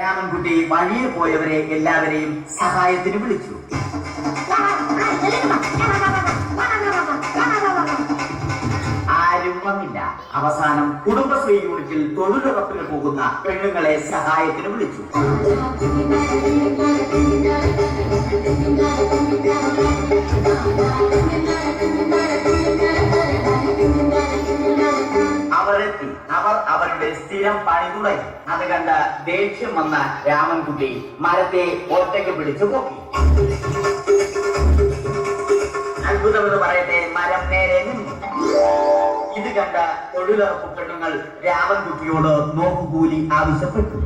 രാമൻകുട്ടി വഴിയെ പോയവരെ എല്ലാവരെയും സഹായത്തിന് വിളിച്ചു. ആരും വന്നില്ല. അവസാനം കുടുംബശ്രീ യൂണിറ്റിൽ തൊഴിലുറപ്പിന് പോകുന്ന പെണ്ണുങ്ങളെ സഹായത്തിന് വിളിച്ചു. അവരുടെ സ്ഥിരം പണി തുടങ്ങി. അത് കണ്ട ദേഷ്യം വന്ന രാമൻകുട്ടി മരത്തെ ഒറ്റയ്ക്ക് പിടിച്ചു പൊക്കി. അത്ഭുതമെന്ന് പറയട്ടെ മരം നേരെ ഇത് കണ്ട തൊഴിലുറപ്പ് പെണ്ണുങ്ങൾ രാമൻകുട്ടിയോട് നോക്കുകൂലി ആവശ്യപ്പെട്ടു.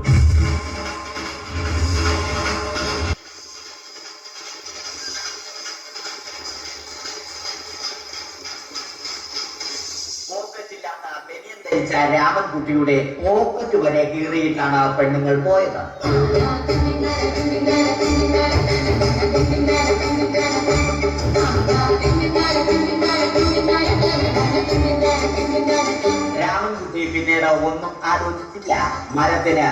ബനിയൻ ധരിച്ച രാമൻകുട്ടിയുടെ പോക്കറ്റ് വരെ കീറിയിട്ടാണ് ആ പെണ്ണുങ്ങൾ പോയത്. രാമൻകുട്ടി പിന്നീട് ഒന്നും ആലോചിച്ചില്ല. മരത്തിന്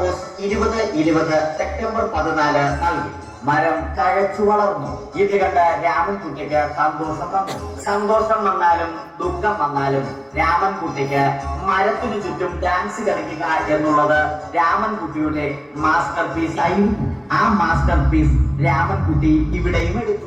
ബോസ് ഇരുപത് ഇരുപത് സെപ്റ്റംബർ പതിനാല് നൽകി. മരം തഴച്ചു വളർന്നു. ഇത് കണ്ട രാമൻകുട്ടിക്ക് സന്തോഷം വന്നു. സന്തോഷം വന്നാലും ദുഃഖം വന്നാലും രാമൻകുട്ടിക്ക് മരത്തിനു ചുറ്റും ഡാൻസ് കളിക്കുക എന്നുള്ളത് രാമൻകുട്ടിയുടെ മാസ്റ്റർ പീസ് ആയിരുന്നു ആ മാസ്റ്റർ പീസ് രാമൻകുട്ടി ഇവിടെയും എടുത്തു.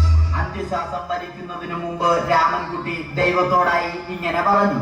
അന്ത്യശ്വാസം വലിക്കുന്നതിനു മുമ്പ് രാമൻകുട്ടി ദൈവത്തോടായി ഇങ്ങനെ പറഞ്ഞു.